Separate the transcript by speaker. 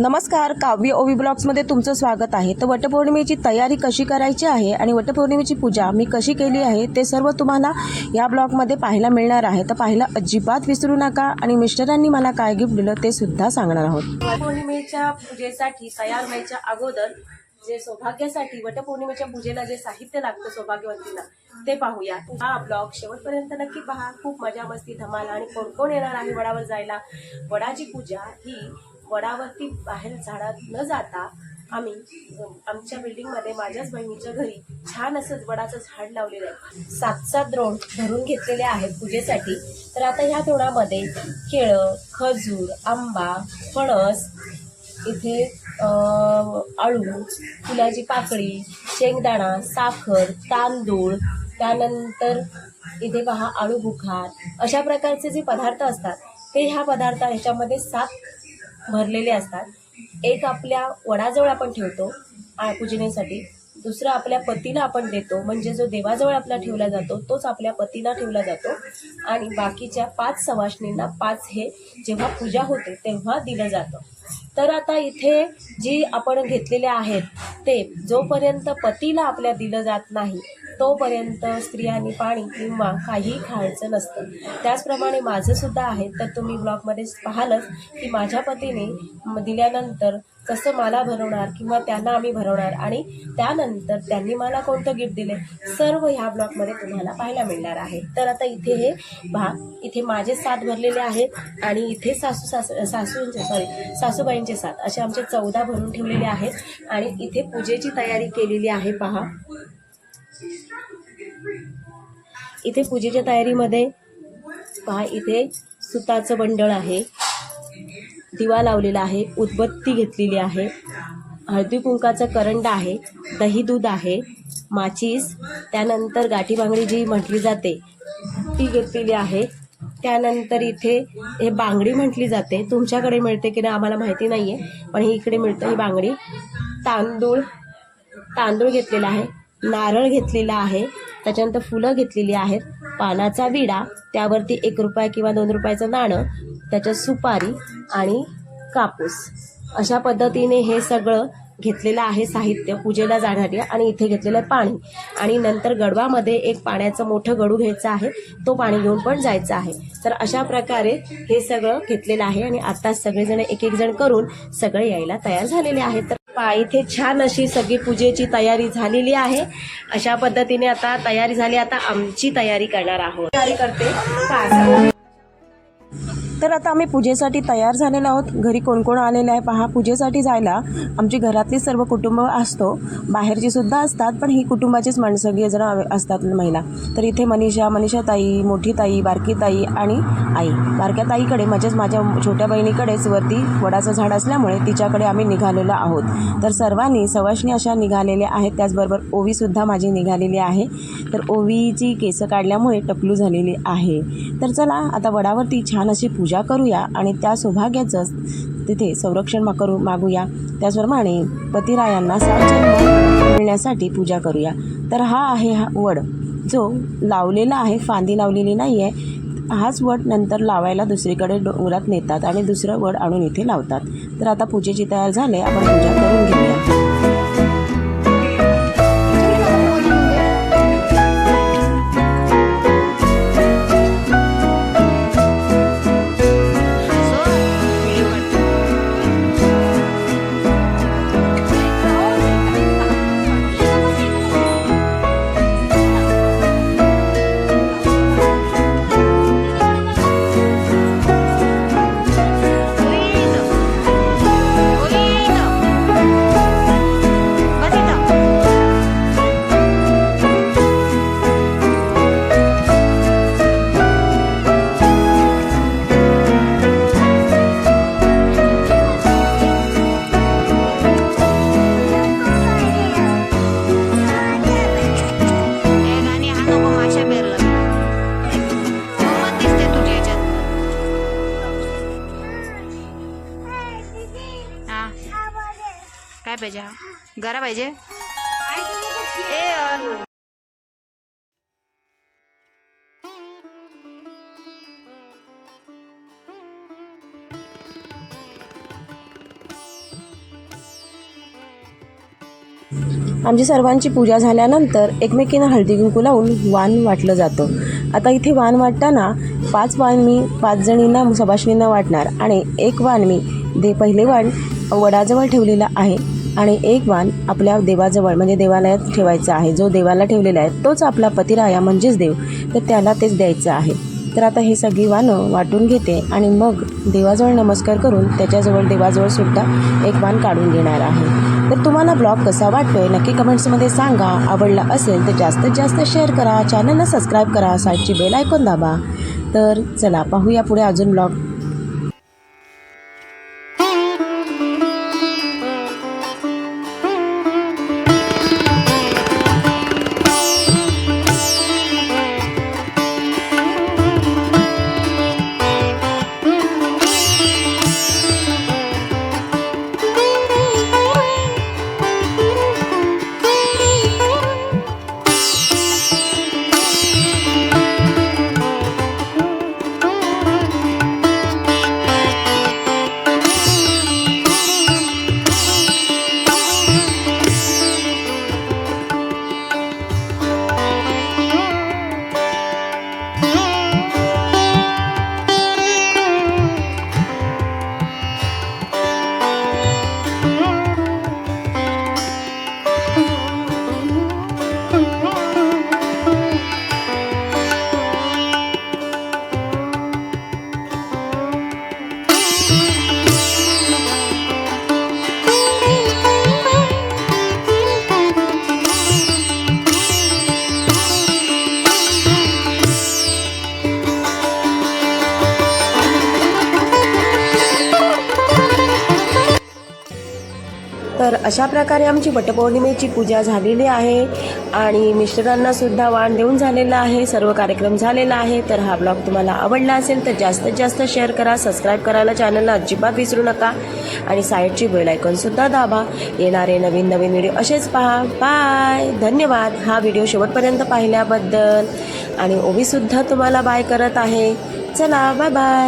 Speaker 1: नमस्कार काव्य ओवी ब्लॉग्समध्ये तुमचं स्वागत आहे. तर वटपौर्णिमेची तयारी कशी करायची आहे आणि वटपौर्णिमेची पूजा मी कशी केली आहे ते सर्व तुम्हाला या ब्लॉगमध्ये पाहायला मिळणार आहे. तर पाहायला अजिबात विसरू नका आणि मिस्टरांनी मला काय गिफ्ट दिलं ते सुद्धा सांगणार आहोत. वटपौर्णिमेच्या पूजेसाठी तयार व्हायच्या अगोदर जे सौभाग्यासाठी वटपौर्णिमेच्या पूजेला जे साहित्य लागतं सौभाग्यवतीला ते पाहूया. हा ब्लॉग शेवटपर्यंत नक्की पहा. खूप मजा मस्ती धमाल आणि कोण कोण येणार आहे वडावर जायला? वडाची पूजा ही वडावरती बाहेर झाडात न जाता आम्ही आमच्या बिल्डिंगमध्ये माझ्याच बहिणीच्या घरी छान असं वडाचं झाड लावलेलं आहे. सात सात द्रोण धरून घेतलेले आहेत पूजेसाठी. तर आता ह्या द्रोणामध्ये केळं खजूर आंबा फणस इथे आळू फुलाची पाकळी शेंगदाणा साखर तांदूळ त्यानंतर इथे पहा आळू बुखार अशा प्रकारचे जे पदार्थ असतात ते ह्या पदार्थ ह्याच्यामध्ये सात भरलेले असतात. एक आपल्या वडाजवळ आपण ठेवतो आ- पूजनेसाठी. दुसरं आपल्या पतीला आपण देतो. म्हणजे जो देवाजवळ आपला ठेवला जातो तोच आपल्या पतीला ठेवला जातो. आणि बाकीच्या पाच सवाष्णींना पाच हे जेव्हा पूजा होते तेव्हा दिलं जातं. तर आता इथे जी आपण घेतलेले आहेत ते जोपर्यंत पतीला आपल्या दिलं जात नाही तोपर्यंत स्त्रियांनी पाणी किंवा काही खायचं नसतं. त्याचप्रमाणे माझं सुद्धा आहे तर तुम्ही ब्लॉगमध्ये पाहालच की माझ्या पतीने दिल्यानंतर कसं मला भरवणार किंवा त्यांना आम्ही भरवणार आणि त्यानंतर त्यांनी मला कोणतं गिफ्ट दिले सर्व ह्या ब्लॉगमध्ये तुम्हाला पाहायला मिळणार आहे. तर आता इथे हे भाग इथे माझे साथ भरलेले आहेत आणि इथे सासू सासू सासूंचे सॉरी सासूबाईंचे साथ असे आमचे चौदा भरून ठेवलेले आहेत आणि इथे पूजेची तयारी केलेली आहे पहा. इथे पूजेच्या तयारीमध्ये पहा इथे सुताचं बंडळ आहे. दिवा लावलेला आहे उदबत्ती घेतलेली आहे. हळदी कुंकाचा करंडा आहे दही दूध आहे माचीस त्यानंतर गाठी बांगडी जी म्हटली जाते ती घेतलेली आहे. त्यानंतर इथे हे बांगडी म्हटली जाते. तुमच्याकडे मिळते की नाही आम्हाला माहिती नाही आहे पण ही इकडे मिळतं ही बांगडी. तांदूळ तांदूळ घेतलेला आहे. नारळ घेतलेला आहे. त्याच्यानंतर फुलं घेतलेली आहेत. पानाचा विडा त्यावरती एक रुपया किंवा दोन रुपयाचं नाणं त्याच्यात सुपारी आणि कापूस. अशा पद्धतीने हे सगळं घेतलेलं आहे साहित्य पूजेला जाण्यासाठी आणि इथे घेतलेलं आहे पाणी. आणि नंतर गडवामध्ये एक पाण्याचं मोठं गडू घ्यायचं आहे. तो पाणी घेऊन पण जायचं आहे. तर अशा प्रकारे हे सगळं घेतलेलं आहे आणि आता सगळेजण एक एक जण करून सगळे यायला तयार झालेले आहेत. पहा इथे छान अशी सगळी पूजेची तयारी झालेली आहे. अशा पद्धतीने आता तयारी झाली आता आमची तयारी करणार आहोत. तयारी करते. तर आता आम्ही पूजेसाठी तयार झालेलो आहोत. घरी कोण कोण आलेलं आहे पहा. पूजेसाठी जायला आमची घरातली सर्व कुटुंब असतो. बाहेरची सुद्धा असतात पण ही कुटुंबाचीच माणसं सगळीजणं असतात महिला. तर इथे मनीषा मनीषा ताई मोठी ताई बारकी ताई आणि आई. बारक्या ताईकडे म्हणजेच माझ्या छोट्या बहिणीकडेच वरती वडाचं झाड असल्यामुळे तिच्याकडे आम्ही निघालेलो आहोत. तर सर्वांनी सवाष्णी अशा निघालेल्या आहेत. त्याचबरोबर ओवीसुद्धा माझी निघालेली आहे. तर ओवीची केसं काढल्यामुळे टपलू झालेली आहे. तर चला आता वडावरती छान अशी पूजा पूजा करूया आणि त्या सौभाग्याचं तिथे संरक्षण मा करू मागूया. त्याचप्रमाणे पतिरायांना सात मिळण्यासाठी पूजा करूया. तर हा आहे हा वड जो लावलेला आहे फांदी लावलेली नाही आहे हाच वड नंतर लावायला दुसरीकडे डोंगरात नेतात आणि दुसरं वड आणून इथे लावतात. तर आता पूजेची तयार झाले आपण पूजा करून घेऊया.
Speaker 2: पाहिजे हा. गरा पाहिजे. ए
Speaker 3: आमची सर्वांची पूजा झाल्यानंतर एकमेकींना हळदी कुंकू लावून वाण वाटलं जातं. आता इथे वाण वाटताना पाच वाण मी पाच जणींना सभाषणींना वाटणार आणि एक वाण मी दे पहिले वाण वडाजवळ ठेवलेला आहे. आणि एक वाण आपल्या देवाजवळ म्हणजे देवालयात ठेवायचा आहे. जो देवाला ठेवलेला आहे तोच आपला पतिराया म्हणजेच देव. तर त्याला तेच द्यायचं आहे. तर आता हे सगळी वाणं वाटून घेते आणि मग देवाजवळ नमस्कार करून त्याच्याजवळ देवाजवळ सुद्धा एक वाण काढून घेणार आहे. तर तुम्हाला ब्लॉग कसा वाटतोय नक्की कमेंट्समध्ये सांगा. आवडला असेल तर जास्तीत जास्त शेअर करा. चॅनलला सबस्क्राईब करा. साईडची बेल ऐकून दाबा. तर चला पाहूया पुढे अजून ब्लॉग. तर अशा प्रकारे आमची वटपौर्णिमेची पूजा झालेली आहे आणि मिस्टरांना सुद्धा वाण देऊन झालेला आहे सर्व कार्यक्रम झालेला आहे. तर हा ब्लॉग तुम्हाला आवडला असेल तर जास्तीत जास्त शेअर करा सबस्क्राईब करायला चॅनलला अजिबात विसरू नका आणि साईडची बेल आयकॉनसुद्धा दाबा. येणारे नवीन नवीन व्हिडिओ असेच पहा. बाय. धन्यवाद. हा व्हिडिओ शेवटपर्यंत पाहिल्याबद्दल. आणि ओवीसुद्धा तुम्हाला बाय करत आहे. चला बाय बाय